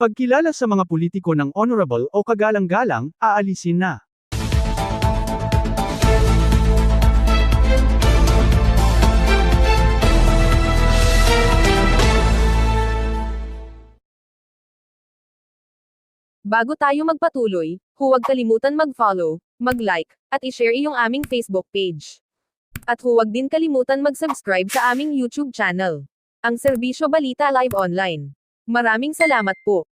Pagkilala sa mga politiko ng honorable o kagalang-galang, aalisin na. Bago tayo magpatuloy, huwag kalimutan mag-follow, mag-like, at i-share iyong aming Facebook page. At huwag din kalimutan mag-subscribe sa aming YouTube channel. Ang Serbisyo Balita Live Online. Maraming salamat po.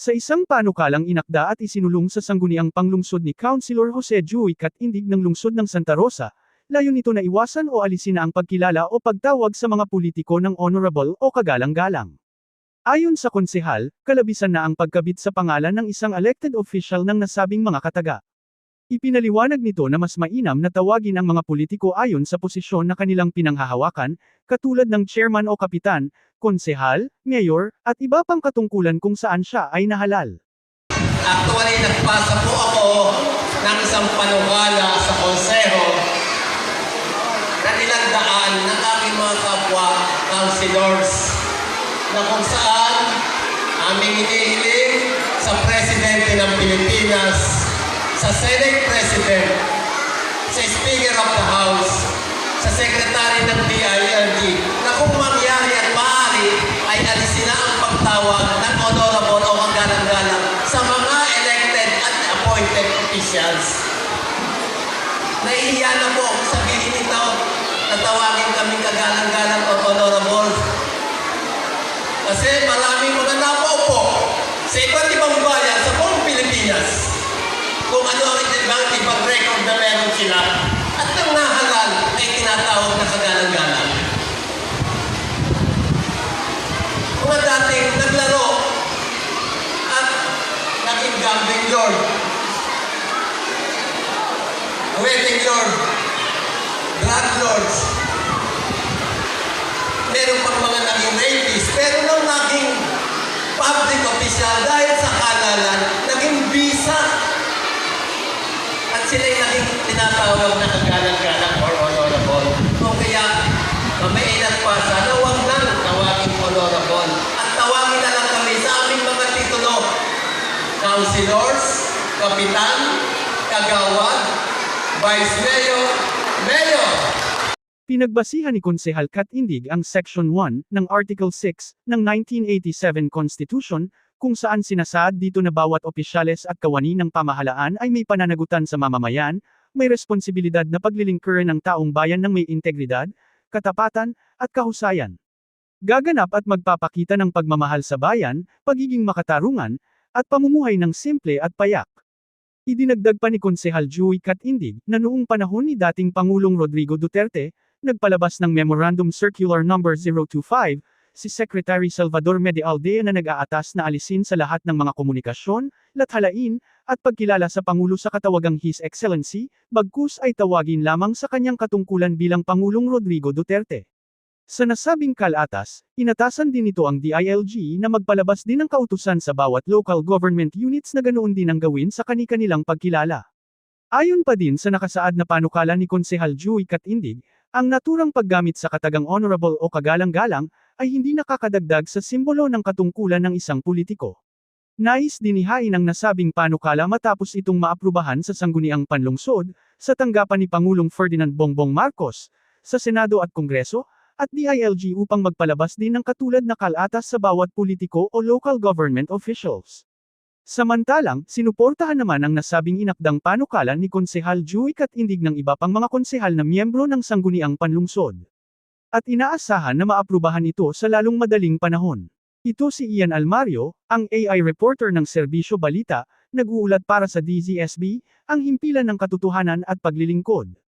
Sa isang panukalang inakda at isinulong sa sangguniang panglungsod ni Councilor Jose Joey Katindig ng lungsod ng Santa Rosa, layon nito na iwasan o alisin na ang pagkilala o pagtawag sa mga politiko ng honorable o kagalang-galang. Ayon sa konsehal, kalabisan na ang pagkabit sa pangalan ng isang elected official ng nasabing mga kataga. Ipinaliwanag nito na mas mainam na tawagin ang mga politiko ayon sa posisyon na kanilang pinanghahawakan, katulad ng chairman o kapitan, konsehal, mayor, at iba pang katungkulan kung saan siya ay nahalal. Actually, nagpasa po ako ng isang panukala sa konseho na nilandaan ng aking mga kapwa councilors na kung saan aming inihiling sa Senate President, sa Speaker of the House, sa Secretary ng DILG, na kung mangyari at maaari ay alisin na ang pagtawag ng honorable o kagalang-galang sa mga elected at appointed officials. Nahihiya na po akong sabihin ito na tawagin kami kagalang-galang o honorable. Kasi maraming mga napaupo sa iba't ibang bayan sa buong Pilipinas kung ano ang ibang ibang record na meron sila. At nang nahalal ay tinatawag na kagalang-galang. Mga dating naglaro at naging gambling lord, wedding lord, drug lords, meron pang mga naging rapist, pero nung naging public official dahil sa halalan, Kapitan, Kagawad, Vice Mayor, Mayor. Pinagbasihan ni Konsehal Katindig ang Section 1 ng Article 6 ng 1987 Constitution, kung saan sinasaad dito na bawat opisyales at kawani ng pamahalaan ay may pananagutan sa mamamayan, may responsibilidad na paglilingkuran ng taong bayan ng may integridad, katapatan, at kahusayan. Gaganap at magpapakita ng pagmamahal sa bayan, pagiging makatarungan, at pamumuhay ng simple at payak. Idinagdag pa ni Konsehal Joey Katindig na noong panahon ni dating Pangulong Rodrigo Duterte, nagpalabas ng Memorandum Circular No. 025, si Secretary Salvador Medialdea na nag-aatas na alisin sa lahat ng mga komunikasyon, lathalain, at pagkilala sa Pangulo sa katawagang His Excellency, bagkus ay tawagin lamang sa kanyang katungkulan bilang Pangulong Rodrigo Duterte. Sa nasabing kalatas, inatasan din ito ang DILG na magpalabas din ng kautusan sa bawat local government units na ganoon din ang gawin sa kani-kanilang pagkilala. Ayon pa din sa nakasaad na panukala ni Konsehal Joey Katindig, ang naturang paggamit sa katagang honorable o kagalang-galang ay hindi nakakadagdag sa simbolo ng katungkulan ng isang politiko. Nais dinihain ang nasabing panukala matapos itong maaprubahan sa sangguniang panlungsod, sa tanggapan ni Pangulong Ferdinand Bongbong Marcos, sa Senado at Kongreso, at DILG upang magpalabas din ng katulad na kalatas sa bawat politiko o local government officials. Samantalang, sinuportahan naman ang nasabing inakdang panukala ni Konsehal Joey Katindig ng iba pang mga konsehal na miyembro ng sangguniang panlungsod. At inaasahan na maaprubahan ito sa lalong madaling panahon. Ito si Ian Almario, ang AI reporter ng Serbisyo Balita, nag-uulat para sa DZSB, ang himpilan ng katotohanan at paglilingkod.